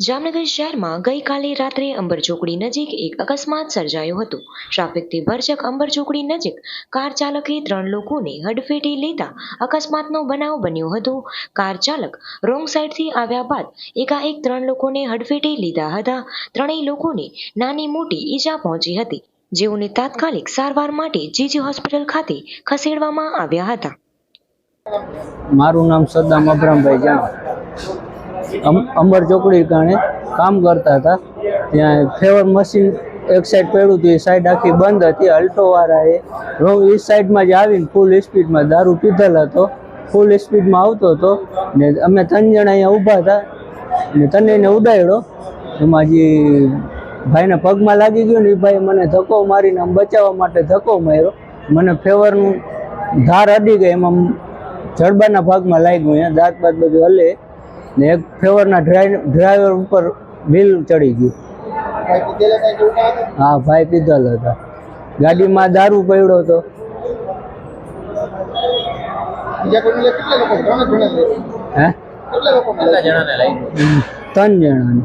જામનગર શહેરમાં ગઈકાલે રાત્રે અંબર ચોકડી નજીક એક અકસ્માત સર્જાયો હતો. ટ્રાફિકથી ભરચક અંબર ચોકડી નજીક કાર ચાલકે ત્રણ લોકોને હડફેટે લેતા અકસ્માતનો બનાવ બન્યો હતો. કાર ચાલક રોંગ સાઈડથી આવ્યા બાદ એકાએક ત્રણ લોકોને હડફેટે લીધા હતા. ત્રણેય લોકોને નાની મોટી ઈજા પહોંચી હતી, જેઓને તાત્કાલિક સારવાર માટે જીજી હોસ્પિટલ ખાતે ખસેડવામાં આવ્યા હતા. મારું નામ સદ્દામ અબ્રામભાઈ જાણા અંબર ચોકડી કારણે કામ કરતા હતા. ત્યાં ફેવર મશીન એક સાઈડ પડ્યું હતું, એ સાઈડ આખી બંધ હતી. અલ્ટોવાળાએ રોંગ એ સાઈડમાં જ આવીને ફૂલ સ્પીડમાં દારૂ પીધેલ હતો. ફૂલ સ્પીડમાં આવતો હતો ને અમે ત્રણ જણા અહીંયા ઊભા હતા ને તને ઉડાડ્યો. એમાં જે ભાઈને પગમાં લાગી ગયો ને એ ભાઈ મને ધક્કો મારીને આમ બચાવવા માટે ધક્કો માર્યો. મને ફેવરનું ધાર અડી ગઈ. એમાં જડબાના ભાગમાં લાગ્યું. અહીંયા દાંત બાદ બધું હલે. ને એક ફેવરના ડ્રાઈવર ઉપર વ્હીલ ચડી ગયું. હા ભાઈ પીધલ હતા. ગાડીમાં દારૂ પડ્યો હતો. હે? ત્રણ જણાને.